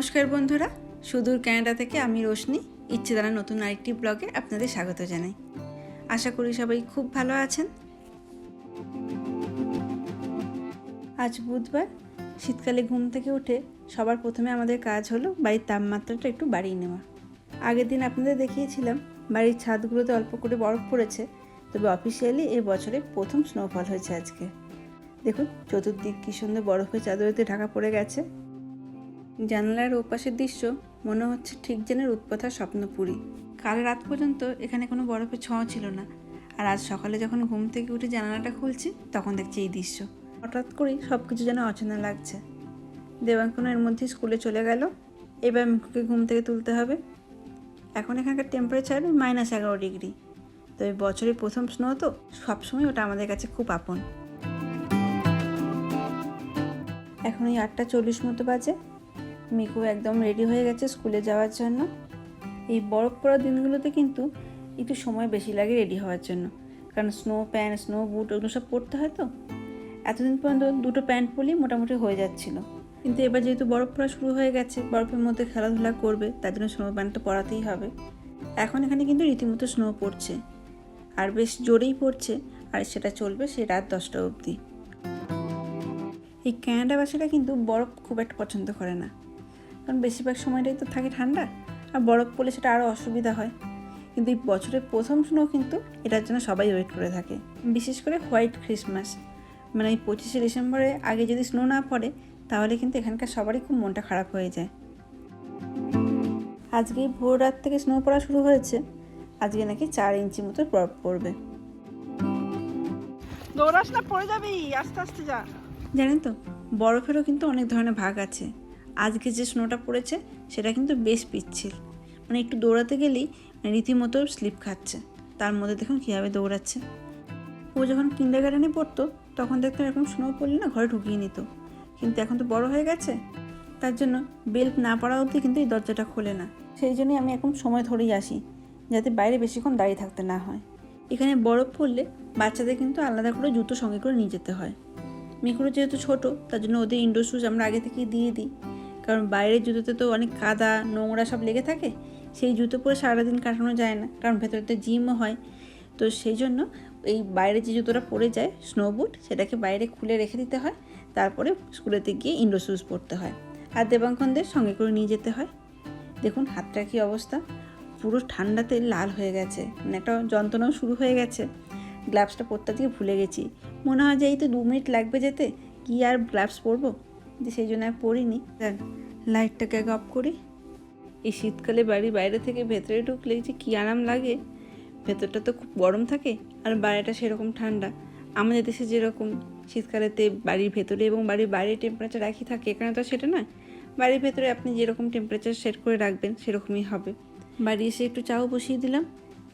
নমস্কার বন্ধুরা, সুদূর ক্যানাডা থেকে আমি রোশনি দ্বারা নতুন আরেকটি ব্লগে আপনাদের স্বাগত জানাই। আশা করি সবাই খুব ভালো আছেন। আজ বুধবার, শীতকালে ঘুম থেকে উঠে সবার প্রথমে আমাদের কাজ হলো বাড়ির তাপমাত্রাটা একটু বাড়িয়ে নেওয়া। আগের দিন আপনাদের দেখিয়েছিলাম, বাড়ির ছাদগুলোতে অল্প করে বরফ পড়েছে, তবে অফিসিয়ালি এ বছরে প্রথম স্নোফল হয়েছে আজকে। দেখুন, চতুর্দিক কী সুন্দর বরফের চাদরেতে ঢাকা পড়ে গেছে। জানালার ওপাশের দৃশ্য মনে হচ্ছে ঠিক যেন রূপকথার স্বপ্নপুরী। কাল রাত পর্যন্ত এখানে কোনো বরফের ছোঁয়া ছিল না। আর আজ সকালে যখন ঘুম থেকে উঠে জানালাটা খুলছি, তখন দেখছি এই দৃশ্য। হঠাৎ করেই সব কিছু যেন অচেনা লাগছে। দেবাঙ্কন এর মধ্যে স্কুলে চলে গেল। এবার মিকুকে ঘুম থেকে তুলতে হবে। এখন এখানকার টেম্পারেচার মাইনাস এগারো ডিগ্রি তো এই বছরের প্রথম স্নো তো সবসময় ওটা আমাদের কাছে খুব আপন। এখন এই আটটা চল্লিশ মতো বাজে। মিকু একদম রেডি হয়ে গেছে স্কুলে যাওয়ার জন্য। এই বরফ পড়া দিনগুলোতে কিন্তু একটু সময় বেশি লাগে রেডি হওয়ার জন্য। কারণ স্নো প্যান্ট স্নো বুট ওগুলো সব পরতে হয় তো। এতদিন পর্যন্ত দুটো প্যান্ট পরলেই মোটামুটি হয়ে যাচ্ছিল। কিন্তু এবার যেহেতু বরফ পড়া শুরু হয়ে গেছে, বরফের মধ্যে খেলাধুলা করবে, তার জন্য স্নো প্যান্টটা পরাতেই হবে। এখন এখানে কিন্তু রীতিমতো স্নো পড়ছে। আর বেশ জোরেই পড়ছে, আর সেটা চলবে সেই রাত দশটা অবধি। এই ক্যানাডাবাসীরা কিন্তু বরফ খুব একটা পছন্দ করে না। কারণ বেশিরভাগ সময়টাই তো থাকে ঠান্ডা আর বরফ পড়লে সেটা আরও অসুবিধা হয়। কিন্তু এই বছরের প্রথম স্নো কিন্তু এটার জন্য সবাই ওয়েট করে থাকে। বিশেষ করে হোয়াইট ক্রিসমাস মানে এই পঁচিশে ডিসেম্বরে আগে যদি স্নো না পড়ে তাহলে কিন্তু এখানকার সবারই খুব মনটা খারাপ হয়ে যায়। আজকেই ভোর রাত থেকে স্নো পড়া শুরু হয়েছে আজকে নাকি চার ইঞ্চি মতো বরফ পড়বে। দৌড়াস না পড়ে যাবি আস্তে আস্তে যা। জানেন তো বরফেরও কিন্তু অনেক ধরনের ভাগ আছে। আজকে যে স্নোটা পড়েছে, সেটা কিন্তু বেশ পিচ্ছিল। মানে একটু দৌড়াতে গেলেই মানে রীতিমতো স্লিপ খাচ্ছে। তার মধ্যে দেখুন কীভাবে দৌড়াচ্ছে। ও যখন কিন্ডার গার্ডেনে পড়তো, তখন দেখতাম এরকম স্নো পড়লে না ঘরে ঢুকিয়ে নিত। কিন্তু এখন তো বড় হয়ে গেছে, তার জন্য বেল্ট না পড়া অবধি কিন্তু এই দরজাটা খোলে না। সেই জন্যই আমি এখন সময় ধরেই আসি, যাতে বাইরে বেশিক্ষণ দাঁড়িয়ে থাকতে না হয়। এখানে বরফ পড়লে বাচ্চাদের কিন্তু আলাদা করে জুতো সঙ্গে করে নিয়ে যেতে হয়। মিকুরো যেহেতু ছোট, তার জন্য ওদের ইনডোর শুজ আমরা আগে থেকেই দিয়ে দিই। কারণ বাইরের জুতোতে তো অনেক কাদা, নোংরা সব লেগে থাকে, সেই জুতো পরে সারাদিন কাটানো যায় না, কারণ ভেতরেতে জিমও হয়। তো সেই জন্য এই বাইরে যে জুতোটা পরে যায় স্নো বুট সেটাকে বাইরে খুলে রেখে দিতে হয়, তারপরে স্কুলেতে গিয়ে ইনডোর শুজ পরতে হয়। আর দেবাঙ্কনদের সঙ্গে করে নিয়ে যেতে হয়। দেখুন হাতটার কী অবস্থা, পুরো ঠান্ডাতে লাল হয়ে গেছে মানে একটা যন্ত্রণাও শুরু হয়ে গেছে। গ্লাভসটা পরতে দিয়ে ভুলে গেছি, মনে হয় যে এই তো দু মিনিট লাগবে যেতে, কি আর গ্লাভস পরবো? যে সেই জন্য আর পড়িনি। লাইটটাকে আগে অফ করি। এই শীতকালে বাড়ির বাইরে থেকে ভেতরে ঢুকলে যে কী আরাম লাগে, ভেতরটা তো খুব গরম থাকে আর বাইরেটা সেরকম ঠান্ডা। আমাদের দেশে যেরকম শীতকালেতে বাড়ির ভেতরে এবং বাড়ির বাইরে টেম্পারেচার একই থাকে, এখানে তো সেটা নয়। বাড়ির ভেতরে আপনি যেরকম টেম্পারেচার সেট করে রাখবেন, সেরকমই হবে। বাড়ি এসে একটু চাও বসিয়ে দিলাম।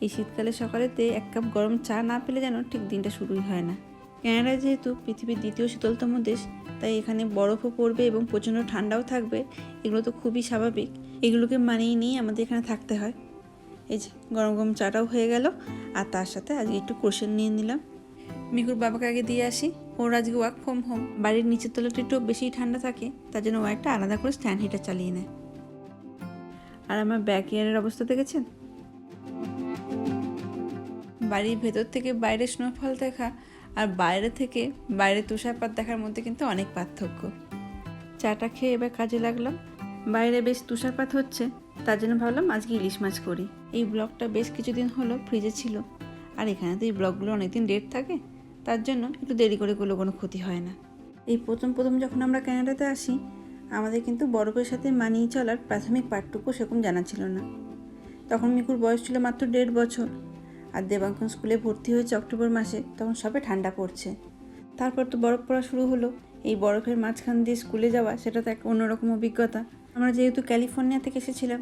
এই শীতকালে সকালেতে এক কাপ গরম চা না পেলে যেন ঠিক দিনটা শুরুই হয় না। ক্যানাডা যেহেতু পৃথিবীর দ্বিতীয় শীতলতম দেশ, তাই এখানে বরফও পড়বে এবং প্রচণ্ড ঠান্ডাও থাকবে। এগুলো তো খুবই স্বাভাবিক। এগুলোকে মানিয়ে নিয়ে আমাদের এখানে থাকতে হয়। এই যে, গরম গরম চাটাও হয়ে গেল। আর তার সাথে আজকে একটু কোশ্চেন নিয়ে নিলাম। মিকুর বাবাকে আগে দিয়ে আসি। ওর আজকে ওয়ার্ক ফ্রম হোম বাড়ির নিচের তলাটা একটু বেশি ঠান্ডা থাকে, তার জন্য ও একটা আলাদা করে স্ট্যান্ড হিটার চালিয়ে নেয়। আর আমার ব্যাক ইয়ারের অবস্থা দেখেছেন? বাড়ির ভেতর থেকে বাইরে স্নোফল দেখা আর বাইরে থেকে বাইরে তুষারপাত দেখার মধ্যে কিন্তু অনেক পার্থক্য। চাটা খেয়ে এবার কাজে লাগলাম। বাইরে বেশ তুষারপাত হচ্ছে, তার জন্য ভাবলাম আজকে ইলিশ মাছ করি। এই ব্লগটা বেশ কিছুদিন হলো ফ্রিজে ছিল। আর এখানে তো এই ব্লগগুলো অনেকদিন ডেট থাকে, তার জন্য একটু দেরি করে করলে কোনো ক্ষতি হয় না। এই প্রথম প্রথম যখন আমরা ক্যানাডাতে আসি, আমাদের কিন্তু বরফের সাথে মানিয়ে চলার প্রাথমিক পাঠটুকু সেরকম জানা ছিল না। তখন মিকুর বয়স ছিল মাত্র দেড় বছর। আর দেবাঙ্কন স্কুলে ভর্তি হয়েছে অক্টোবর মাসে, তখন সবে ঠান্ডা পড়ছে। তারপর তো বরফ পড়া শুরু হলো। এই বরফের মাঝখান দিয়ে স্কুলে যাওয়া, সেটা তো এক অন্যরকম অভিজ্ঞতা। আমরা যেহেতু ক্যালিফোর্নিয়া থেকে এসেছিলাম,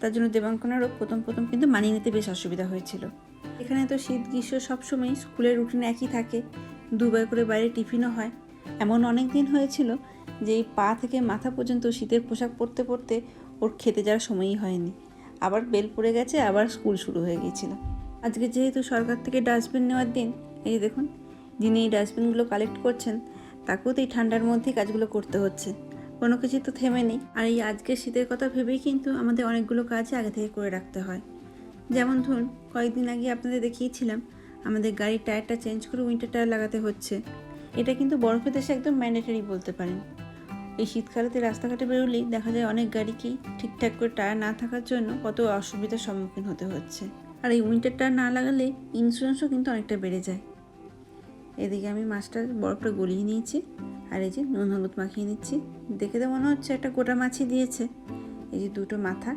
তার জন্য দেবাঙ্কনেরও প্রথম প্রথম কিন্তু মানিয়ে নিতে বেশ অসুবিধা হয়েছিল। এখানে তো শীত, গ্রীষ্ম সবসময় স্কুলের রুটিন একই থাকে। দুবার করে বাইরে টিফিনও হয়। এমন অনেক দিন হয়েছিল যে এই পা থেকে মাথা পর্যন্ত শীতের পোশাক পরতে পরতে ওর খেতে যাওয়ার সময়ই হয়নি। আবার বেল পড়ে গেছে, আবার স্কুল শুরু হয়ে গিয়েছিল। আজকে যেহেতু সরকার থেকে ডাস্টবিন নেওয়ার দিন, এই দেখুন, যিনি এই ডাস্টবিনগুলো কালেক্ট করছেন, তাকেও তো এই ঠান্ডার মধ্যেই কাজগুলো করতে হচ্ছে। কোনো কিছু তো থেমে নেই। আর এই আজকের শীতের কথা ভেবেই কিন্তু আমাদের অনেকগুলো কাজ আগে থেকে করে রাখতে হয়। যেমন ধরুন, কয়েকদিন আগে আপনাদের দেখিয়েছিলাম, আমাদের গাড়ির টায়ারটা চেঞ্জ করে উইন্টার টায়ার লাগাতে হচ্ছে। এটা কিন্তু বরফের দেশে একদম ম্যান্ডেটারি বলতে পারেন। এই শীতকালেতে রাস্তাঘাটে বেরোলেই দেখা যায় অনেক গাড়িকেই ঠিকঠাক করে টায়ার না থাকার জন্য কত অসুবিধার সম্মুখীন হতে হচ্ছে। আর এই উইন্টার টায়ার না লাগালে ইন্স্যুরেন্সও কিন্তু অনেকটা বেড়ে যায়। এদিকে আমি মাছটা বরফটা গলিয়ে নিয়েছি আর এই যে নুন হলুদ মাখিয়ে নিচ্ছি। দেখে তো মনে হচ্ছে একটা গোটা মাছই দিয়েছে। এই যে দুটো মাথা,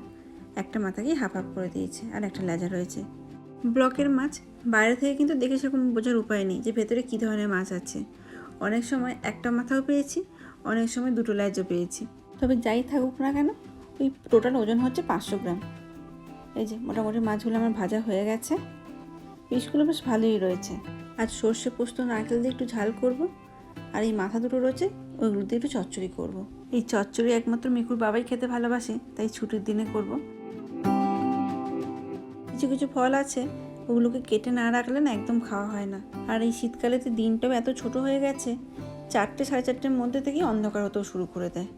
একটা মাথাকে হাফ হাফ করে দিয়েছে আর একটা লেজা রয়েছে। ব্লকের মাছ বাইরে থেকে কিন্তু দেখে সেরকম বোঝার উপায় নেই যে ভেতরে কী ধরনের মাছ আছে। অনেক সময় একটা মাথাও পেয়েছি, অনেক সময় দুটো লেজও পেয়েছি। তবে যাই থাকুক না কেন, ওই টোটাল ওজন হচ্ছে পাঁচশো গ্রাম। এই যে মোটামুটি মাছগুলো আমার ভাজা হয়ে গেছে। পিসগুলো বেশ ভালোই রয়েছে। আজ সর্ষে পোস্ত নারকেল দিয়ে একটু ঝাল করব, আর এই মাথা দুটো রয়েছে, ওইগুলো দিয়ে একটু চচ্চড়ি করব। এই চচ্চড়ি একমাত্র মিকুর বাবাই খেতে ভালোবাসে, তাই ছুটির দিনে করব। কিছু কিছু ফল আছে, ওগুলোকে কেটে না রাখলে না একদম খাওয়া হয় না। আর এই শীতকালে তো দিনটাও এত ছোট হয়ে গেছে, চারটে সাড়ে চারটের মধ্যে থেকেই অন্ধকার হতেও শুরু করে দেয়।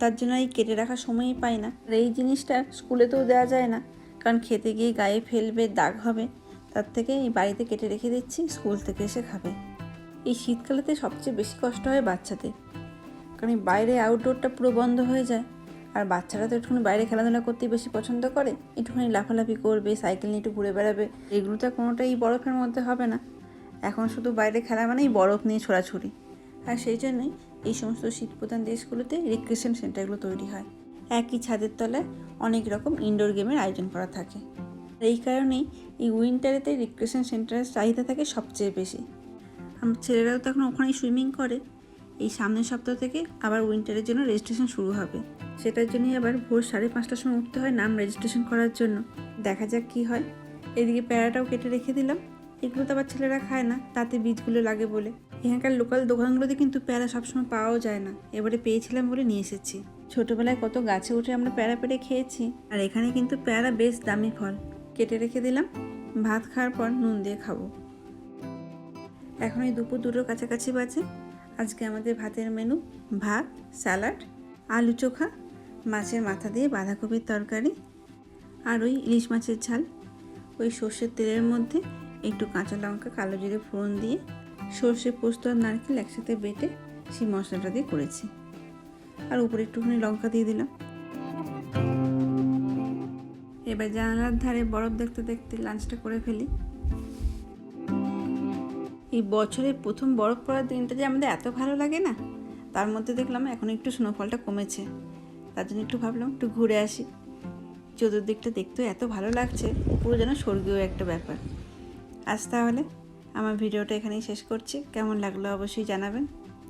তার জন্য এই কেটে রাখার সময়ই পাই না। আর এই জিনিসটা স্কুলেতেও দেওয়া যায় না। কারণ খেতে গিয়ে গায়ে ফেলবে, দাগ হবে, তার থেকে এই বাড়িতে কেটে রেখে দিচ্ছি, স্কুল থেকে এসে খাবে। এই শীতকালেতে সবচেয়ে বেশি কষ্ট হয় বাচ্চাদের। কারণ বাইরে আউটডোরটা পুরো বন্ধ হয়ে যায়। আর বাচ্চারা তো একটুখানি বাইরে খেলাধুলা করতেই বেশি পছন্দ করে, একটুখানি লাফালাফি করবে, সাইকেল নিয়ে একটু ঘুরে বেড়াবে। এগুলো তো কোনোটাই বরফের মধ্যে হবে না। এখন শুধু বাইরে খেলা মানেই বরফ নিয়ে ছোড়াছুড়ি। আর সেই জন্যই এই সমস্ত শীতপ্রধান দেশগুলোতে রিক্রিয়েশন সেন্টারগুলো তৈরি হয়। একই ছাদের তলায় অনেক রকম ইনডোর গেমের আয়োজন করা থাকে। এই কারণেই এই উইন্টারেতে রিক্রিয়েশন সেন্টারের চাহিদা থাকে সবচেয়ে বেশি। আমার ছেলেরাও তো এখন ওখানেই সুইমিং করে। এই সামনের সপ্তাহ থেকে আবার উইন্টারের জন্য রেজিস্ট্রেশন শুরু হবে। সেটার জন্যই আবার ভোর সাড়ে পাঁচটার সময় উঠতে হয় নাম রেজিস্ট্রেশন করার জন্য। দেখা যাক কি হয়। এদিকে প্যারাটাও কেটে রেখে দিলাম। এগুলো তো আবার ছেলেরা খায় না, তাতে বীজগুলো লাগে বলে। এখানকার লোকাল দোকানগুলোতে কিন্তু প্যারা সবসময় পাওয়াও যায় না। এবারে পেয়েছিলাম বলে নিয়ে এসেছি। ছোটোবেলায় কত গাছে উঠে আমরা প্যারা পেড়ে খেয়েছি। আর এখানে কিন্তু প্যারা বেশ দামি ফল। কেটে রেখে দিলাম। ভাত খাওয়ার পর নুন দিয়ে খাব। এখন এই দুপুর দুটোর কাছাকাছি বাজে। আজকে আমাদের ভাতের মেনু, ভাত, স্যালাড, আলু চোখা, মাছের মাথা দিয়ে বাঁধাকপির তরকারি আর ওই ইলিশ মাছের ঝাল। ওই সর্ষের তেলের মধ্যে একটু কাঁচা লঙ্কা, কালো জিরে, ফোড়ন দিয়ে সর্ষে, পোস্ত আর নারকেল একসাথে বেটে সেই মশলাটা দিয়ে করেছি। আর উপরে একটুখানি লঙ্কা দিয়ে দিলাম। এবার জানালার ধারে বরফ দেখতে দেখতে লাঞ্চটা করে ফেলি। এই বছরের প্রথম বরফ পড়ার দিনটা যে আমাদের এত ভালো লাগে না, তার মধ্যে দেখলাম এখন একটু স্নোফলটা কমেছে। তার জন্য একটু ভাবলাম একটু ঘুরে আসি। চতুর্দিকটা দেখতেও এত ভালো লাগছে, পুরো যেন স্বর্গীয় একটা ব্যাপার। আজ তাহলে আমার ভিডিওটা এখানেই শেষ করছি। কেমন লাগল অবশ্যই জানাবেন।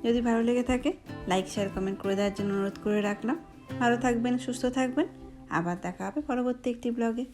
যদি ভালো লেগে থাকে লাইক শেয়ার কমেন্ট করে দেওয়ার জন্য অনুরোধ করে রাখলাম। ভালো থাকবেন, সুস্থ থাকবেন। আবার দেখা হবে পরবর্তী একটি ব্লগে